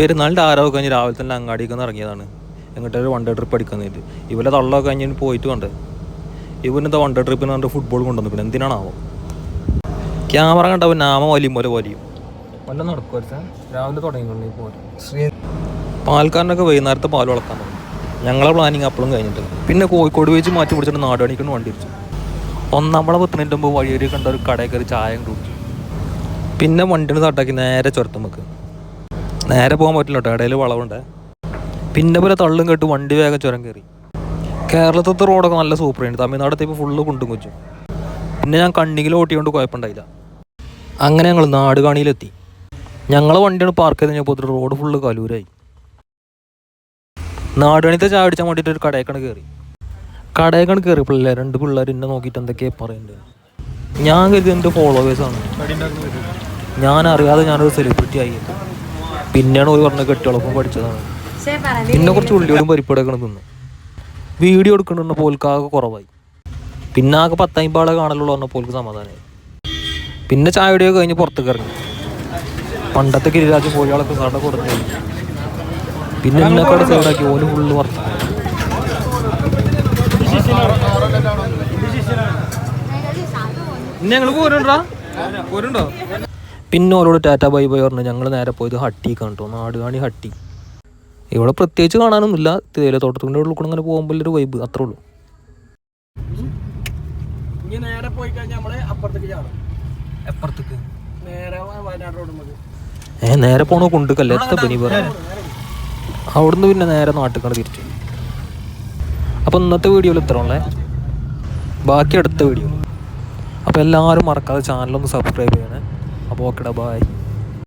പെരുന്നാളിന്റെ ആരോ കഴിഞ്ഞ് രാവിലെ തന്നെ അങ്ങാടിക്ക് നിന്ന് ഇറങ്ങിയതാണ്. ഒരു വൺ ഡേ ട്രിപ്പ് അടിക്കുന്നതായിട്ട് ഇവരെ തള്ളൊക്കെ കഴിഞ്ഞ് പോയിട്ട് കണ്ട്. ഇവനെന്താ വൺ ഡേ ട്രിപ്പിന് പറഞ്ഞിട്ട് ഫുട്ബോൾ കൊണ്ടുവന്നു. പിന്നെ എന്തിനാണാവോ ക്യാമറ കണ്ടപ്പോൾ നാമ വലിയും പോലെ വലിയും. വല്ല നടക്കുമായിരുന്നു രാവിലെ തുടങ്ങിക്കൊണ്ടേ പോരും. ശ്രീ പാൽക്കാരനൊക്കെ വൈകുന്നേരത്തെ പാൽ വളർത്താൻ തുടങ്ങി ഞങ്ങളെ പ്ലാനിങ് അപ്പോഴും കഴിഞ്ഞിട്ട്. പിന്നെ കോഴിക്കോട് വെച്ച് മാറ്റി പിടിച്ചിട്ട് നാടുകാണിക്കൊണ്ട് വണ്ടി ഇടിച്ചു ഒന്നാമളെ പത്തിനിട്ട് മുമ്പ് വഴിയൊരു കണ്ട ഒരു കടയിൽ കയറി ചായ കുടിച്ചു. പിന്നെ വണ്ടിന് തട്ടാക്കി നേരെ ചുരത്തുമ്മക്ക്. നേരെ പോകാൻ പറ്റില്ല കേട്ടോ ഇടയിൽ വളവുണ്ട്. പിന്നെ പോലെ തള്ളും കേട്ട് വണ്ടി വേഗം ചുരം കയറി. കേരളത്തിലത്തെ റോഡൊക്കെ നല്ല സൂപ്പറാണ് തമിഴ്നാടത്തെ ഇപ്പോൾ ഫുള്ള് കുണ്ടും കൊച്ചു പിന്നെ ഞാൻ കണ്ണിങ്ങിൽ ഓട്ടിയോണ്ട് കുഴപ്പമുണ്ടായില്ല അങ്ങനെ ഞങ്ങൾ നാട് നാടുകാണിയിലെത്തി. ഞങ്ങളെ വണ്ടിയാണ് പാർക്ക് ചെയ്ത് കഴിഞ്ഞപ്പോൾ റോഡ് ഫുള്ള് കലൂരായി. നാടുകാണിത്തെ ചായ അടിച്ചാൽ വേണ്ടിയിട്ട് ഒരു കടയേക്കാണ് കയറി കടയേക്കാണ് കയറി പിള്ളേർ രണ്ട് പിള്ളേർ എന്നെ നോക്കിയിട്ട് എന്തൊക്കെയാണ് പറയുന്നത് ഞാൻ കരുതി എന്റെ ഫോളോവേഴ്സാണ് ഞാൻ അറിയാതെ ഞാനൊരു സെലിബ്രിറ്റി ആയി. പിന്നെയാണ് ഒരു പറഞ്ഞ കെട്ടികളൊപ്പം പഠിച്ചതാണ്. പിന്നെ കുറച്ച് ഉള്ളിയോടും പരിപ്പടൊക്കെ തിന്നു. വീഡിയോ പോലെ പോൽക്കാകെ കുറവായി. പിന്നെ ആകെ പത്തൈമ്പാളെ കാണലുള്ളൂ പറഞ്ഞ പോൽക്ക് സമാധാനമായി പിന്നെ ചായയുടെയൊക്കെ കഴിഞ്ഞ് പുറത്തേക്ക് ഇറങ്ങി പണ്ടത്തെ ഗിരിരാജ് പോയാളൊക്കെ കട കൊടുത്തു പിന്നെ എന്നെ കട സൈഡാക്കി ഓന് ഫുള്ള് വർത്താനം. ഞങ്ങൾ പോരുണ്ടാ? പോരുണ്ടോ? പിന്നെ ഓരോട് ടാറ്റ ബൈ ബൈ പറഞ്ഞു ഞങ്ങൾ നേരെ പോയത് ഹട്ടി കണ്ടോ നാടുകാണി ഹട്ടി. ഇവിടെ പ്രത്യേകിച്ച് കാണാനൊന്നുമില്ല തേയിലത്തോട്ടത്തിന്റെ ഉള്ളിൽ കൂടെ അങ്ങനെ പോകുമ്പോൾ ഒരു വൈബ് അത്രേ ഉള്ളൂ. ഇനി നേരെ പോയി കഴിഞ്ഞാൽ നമ്മൾ അപ്പുറത്തേക്ക് ചാടും. നേരെ വയനാട് റോഡ് ഏ നേരെ പോണോ കൊണ്ടുക്കല്ലേ? എത്ര പനി പറഞ്ഞു അവിടുന്ന് പിന്നെ നേരെ നാട്ടിൽ തിരിച്ചു. അപ്പോൾ ഇന്നത്തെ വീഡിയോയിൽ ഇത്ര ഉള്ളേ. ബാക്കി അടുത്ത വീഡിയോ അപ്പോൾ എല്ലാവരും മറക്കാതെ ചാനലൊന്ന് സബ്സ്ക്രൈബ് ചെയ്യണേ. അപ്പോൾ ഓക്കെടാ ബായ്